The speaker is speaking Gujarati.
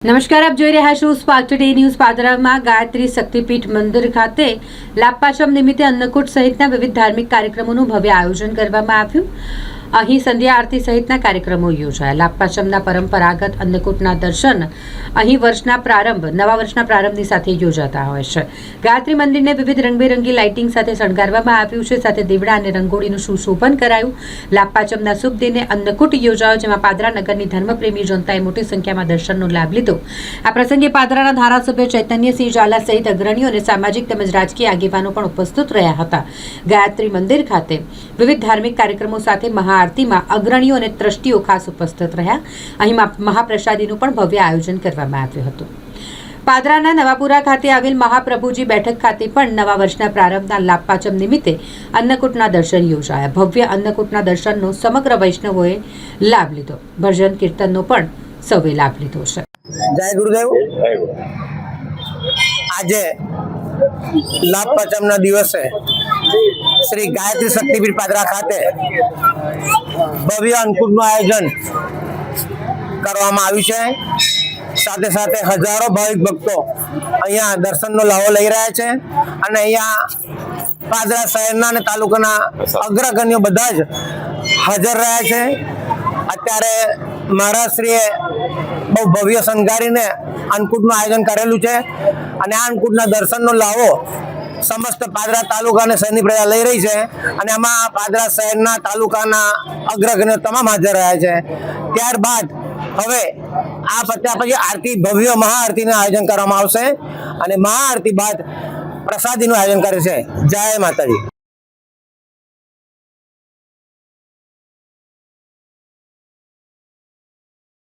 નમસ્કાર, આપ જોઈ રહ્યા છો સ્પાર્ક ટુડે ન્યૂઝ પાદરામાં ગાયત્રી શક્તિપીઠ મંદિર ખાતે લાપાશ્રમ નિમિત્તે અન્નકૂટ સહિતના વિવિધ ધાર્મિક કાર્યક્રમોનું ભવ્ય આયોજન કરવામાં આવ્યું. અહીં સંધ્યા આરતી સહિતના કાર્યક્રમો યોજાયા લાપાચમના પરંપરાગત અન્નકૂટના દર્શન અહીં વર્ષના પ્રારંભ, નવા વર્ષના પ્રારંભની સાથે યોજાતા હોય છે. ગાયત્રી મંદિરને વિવિધ રંગબેરંગી લાઇટિંગ સાથે શણગારવામાં આવ્યું છે. સાથે દીવડા અને રંગોળીનું સુશોભન કરાયું. લાપાચમના શુભ દિને અન્નકૂટ યોજાયો, જેમાં પાદરા નગરની ધર્મપ્રેમી જનતાએ મોટી સંખ્યામાં દર્શનનો લાભ લીધો. આ પ્રસંગે પાદરાના ધારાસભ્ય ચૈતન્યસિંહ ઝાલા સહિત અગ્રણીઓ અને સામાજિક તેમજ રાજકીય આગેવાનો પણ ઉપસ્થિત રહ્યા હતા. ગાયત્રી મંદિર ખાતે વિવિધ ધાર્મિક કાર્યક્રમો સાથે મહાઆરતીમાં અગ્રણીઓ અને ટ્રસ્ટીઓ ખાસ ઉપસ્થિત રહ્યા. અહીં મહાપ્રસાદીનું પણ ભવ્ય આયોજન કરવામાં આવ્યું હતું. પાદરાના નવાપુરા ખાતે આવેલ મહાપ્રભુજી બેઠક ખાતે પણ નવા વર્ષના પ્રારંભના લાભપાચમ નિમિત્તે અન્નકૂટના દર્શન યોજાયા. ભવ્ય અન્નકૂટના દર્શનનો સમગ્ર વૈષ્ણવોએ લાભ લીધો. ભજન કીર્તનનો પણ સૌએ લાભ લીધો છે. જય ગુરુદેવ. આજે લાભ પચમના દિવસે શ્રી ગાયત્રી શક્તિપીઠ પાદરા ખાતે ભવ્ય અન્નકૂટનું આયોજન કરવામાં આવ્યું છે. સાથે સાથે હજારો ભાવિક ભક્તો અહીંયા દર્શનનો લાવો લઈ રહ્યા છે અને અહીંયા પાદરા શહેરના અને તાલુકાના અગ્રગણ્યો બધા જ હાજર રહ્યા છે. અત્યારે મહારાજશ્રીએ બહુ ભવ્ય શણગારીને અન્નકૂટનું આયોજન કરેલું છે અને આ અન્નકૂટના દર્શનનો લાવો સમસ્ત પાદરા તાલુકા અને શહેરની પ્રજા લઈ રહી છે અને આમાં પાદરા શહેરના તાલુકાના અગ્રગણ્ય તમામ હાજર રહ્યા છે. ત્યારબાદ હવે આ પત્યા પછી આરતી ભવ્ય મહાઆરતીનું આયોજન કરવામાં આવશે અને મહાઆરતી બાદ પ્રસાદીનું આયોજન કરે છે. જય માતાજી.